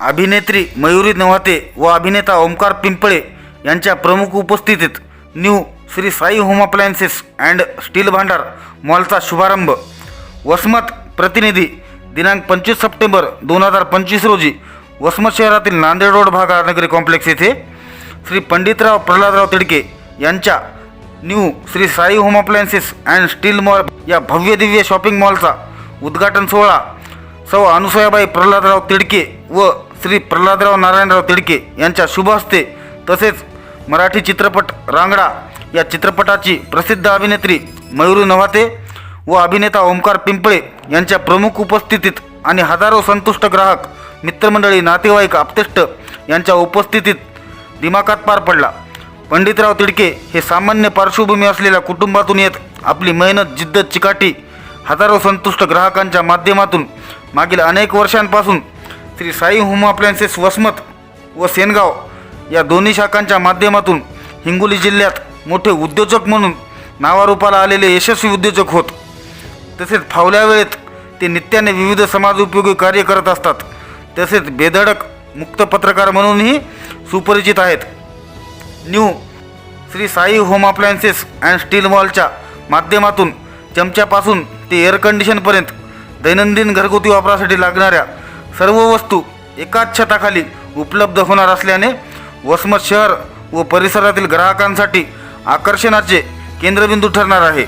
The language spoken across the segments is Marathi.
अभिनेत्री मयुरी नवाते व अभिनेता ओमकार पिंपळे यांच्या प्रमुख उपस्थितीत new Shri Sai home appliances and steel भांडार मॉलचा शुभारंभ. वसमत प्रतिनिधी दिनांक पंचवीस सप्टेंबर दोन हजार पंचवीस रोजी वसमत शहरातील नांदेड रोड भागा नगरी कॉम्प्लेक्स येथे श्री पंडितराव प्रल्हादराव तिडके यांच्या new Shri Sai home appliances and steel mall या भव्य दिव्य शॉपिंग मॉलचा उद्घाटन सोहळा सौ अनुसयाबाई प्रल्हादराव तिडके व श्री प्रल्हादराव नारायणराव तिडके यांच्या शुभ हस्ते तसेच मराठी चित्रपट रांगडा या चित्रपटाची प्रसिद्ध अभिनेत्री मयुरी नवाते व अभिनेता ओंकार पिंपळे यांच्या प्रमुख उपस्थितीत आणि हजारो संतुष्ट ग्राहक मित्रमंडळी नातेवाईक आप्तेष्ट यांच्या उपस्थितीत दिमाखात पार पडला. पंडितराव तिडके हे सामान्य पार्श्वभूमी असलेल्या कुटुंबातून येत आपली मेहनत जिद्द चिकाटी हजारो संतुष्ट ग्राहकांच्या माध्यमातून मागील अनेक वर्षांपासून श्री साई होम अप्लायन्सेस वसमत व सेनगाव या दोन्ही शाखांच्या माध्यमातून हिंगोली जिल्ह्यात मोठे उद्योजक म्हणून नावारूपाला आलेले यशस्वी उद्योजक होत. तसेच फावल्या वेळेत ते नित्याने विविध समाजोपयोगी कार्य करत असतात. तसेच बेधडक मुक्त पत्रकार म्हणूनही सुपरिचित आहेत. New Shri Sai home appliances and steel मॉलच्या माध्यमातून चमच्यापासून ते एअर कंडिशनपर्यंत दैनंदिन घरगुती वापरासाठी लागणाऱ्या सर्व वस्तू एकाच छताखाली उपलब्ध होणार असल्याने वसमत शहर व परिसरातील ग्राहकांसाठी आकर्षणाचे केंद्रबिंदू ठरणार आहे.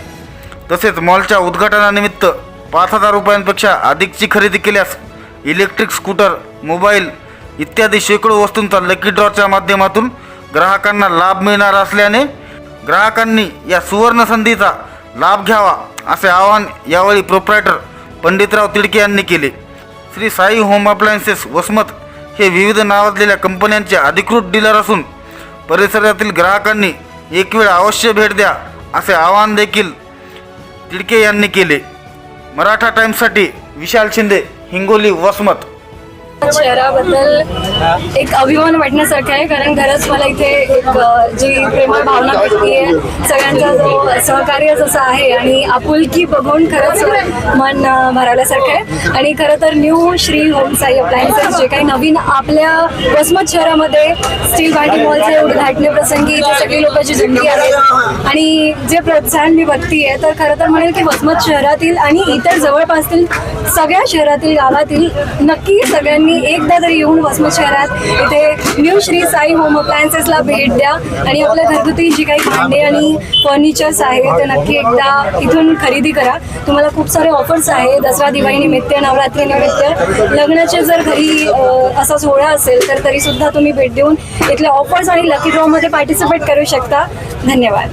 तसेच मॉलच्या उद्घाटनानिमित्त पाच हजार रुपयांपेक्षा अधिकची खरेदी केल्यास इलेक्ट्रिक स्कूटर मोबाईल इत्यादी शेकडो वस्तूंचा लकी ड्रॉच्या माध्यमातून ग्राहकांना लाभ मिळणार असल्याने ग्राहकांनी या सुवर्ण संधीचा लाभ घ्यावा असे आवाहन यावेळी प्रोप्रायटर पंडितराव तिडके यांनी केले. श्री साई होम अप्लायन्सेस वसमत हे विविध नावाजलेल्या कंपन्यांचे अधिकृत डीलर असून परिसरातील ग्राहकांनी एक वेळ अवश्य भेट द्या असे आवाहन देखील तिडके यांनी केले. मराठा टाईम्ससाठी विशाल शिंदे हिंगोली वसमत. शहराबद्दल एक अभिमान वाटण्यासारखं आहे कारण खरंच मला इथे एक जी प्रेमळ भावना भेटली आहे सगळ्यांचा जो सहकार्य जसं आहे आणि आपुलकी बघून खरंच मन अ, भरावल्यासारखं आहे. आणि खरं तर new Shri home Sai appliances जे काही नवीन आपल्या वसमत शहरामध्ये स्टील भांडी मॉलचे उद्घाटने प्रसंगी इथे सगळी लोकांची झुंडी आहे आहेत. आणि जे प्रोत्साहन मी बघतीये तर खरं तर म्हणेल की वसमत शहरातील आणि इतर जवळपासतील सगळ्या शहरातील गावातील नक्की सगळ्यांनी एकदा तरी येऊन वसमत शहरात इथे न्यू श्री साई होम अप्लायन्सेसला भेट द्या. आणि आपल्या घरगुती जी काही भांडे आणि फर्निचर्स आहे ते नक्की एकदा इथून खरेदी करा. तुम्हाला खूप सारे ऑफर्स आहे दसरा दिवाळी निमित्त नवरात्री निमित्त. लग्नाचे जर घरी असा सोहळा असेल तर तरीसुद्धा तुम्ही भेट देऊन इथल्या ऑफर्स आणि लकी ड्रॉमध्ये पार्टिसिपेट करू शकता. धन्यवाद.